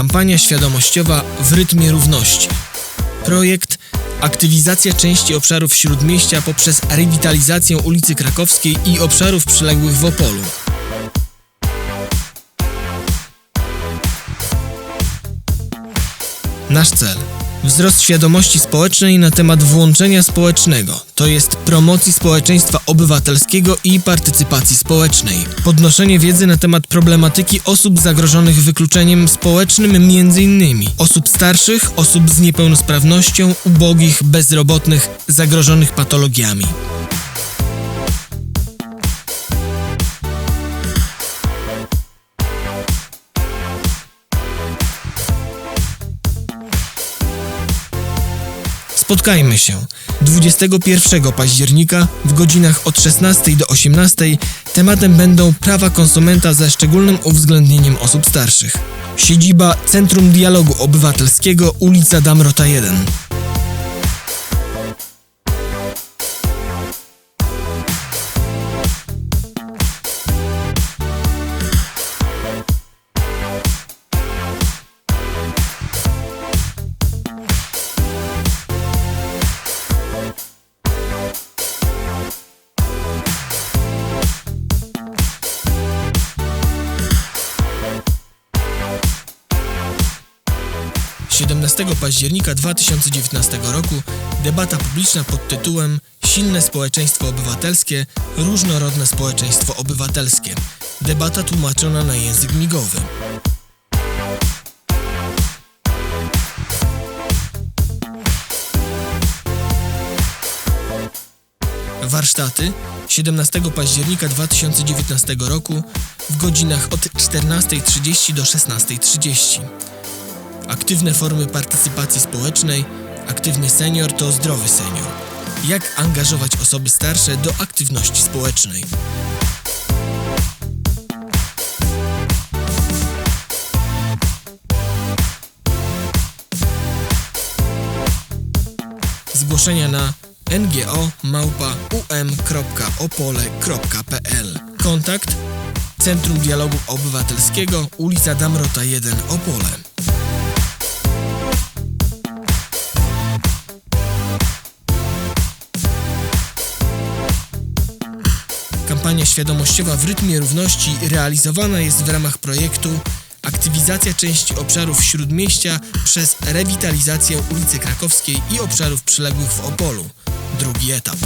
Kampania świadomościowa w rytmie równości. Projekt Aktywizacja części obszarów Śródmieścia poprzez rewitalizację ulicy Krakowskiej i obszarów przyległych w Opolu. Nasz cel. Wzrost świadomości społecznej na temat włączenia społecznego, to jest promocji społeczeństwa obywatelskiego i partycypacji społecznej. Podnoszenie wiedzy na temat problematyki osób zagrożonych wykluczeniem społecznym, m.in. osób starszych, osób z niepełnosprawnością, ubogich, bezrobotnych, zagrożonych patologiami. Spotkajmy się 21 października w godzinach od 16 do 18. Tematem będą prawa konsumenta ze szczególnym uwzględnieniem osób starszych. Siedziba Centrum Dialogu Obywatelskiego, ulica Damrota 1. - 17 października 2019 roku debata publiczna pod tytułem Silne społeczeństwo obywatelskie, różnorodne społeczeństwo obywatelskie. Debata tłumaczona na język migowy. Warsztaty 17 października 2019 roku w godzinach od 14.30 do 16.30. Aktywne formy partycypacji społecznej. Aktywny senior to zdrowy senior. Jak angażować osoby starsze do aktywności społecznej? Zgłoszenia na ngo.um.opole.pl Kontakt Centrum Dialogu Obywatelskiego, ulica Damrota 1, Opole. Kampania świadomościowa w rytmie równości realizowana jest w ramach projektu Aktywizacja części obszarów Śródmieścia przez rewitalizację ulicy Krakowskiej i obszarów przyległych w Opolu. Drugi etap.